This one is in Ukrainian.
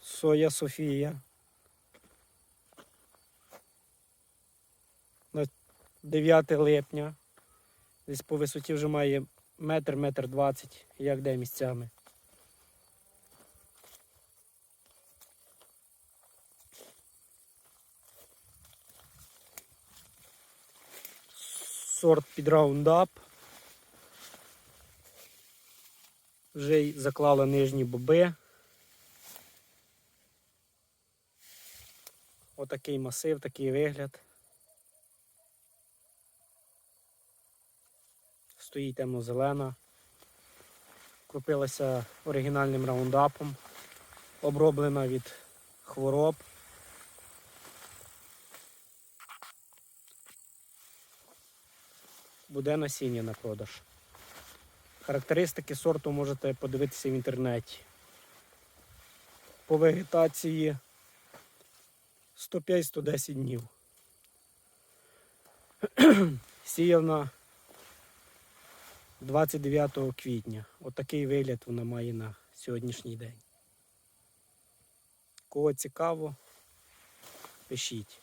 Соя Софія. На 9 липня. Десь по висоті вже має метр, метр двадцять, як де місцями. Сорт під раундап. Вже й заклала нижні боби. Отакий масив, такий вигляд. Стоїть темно-зелена. Купилася оригінальним раундапом, оброблена від хвороб. Буде насіння на продаж. Характеристики сорту можете подивитися в інтернеті. По вегетації 105-110 днів. Сіяв на 29 квітня. Отакий вигляд вона має на сьогоднішній день. Кого цікаво, пишіть.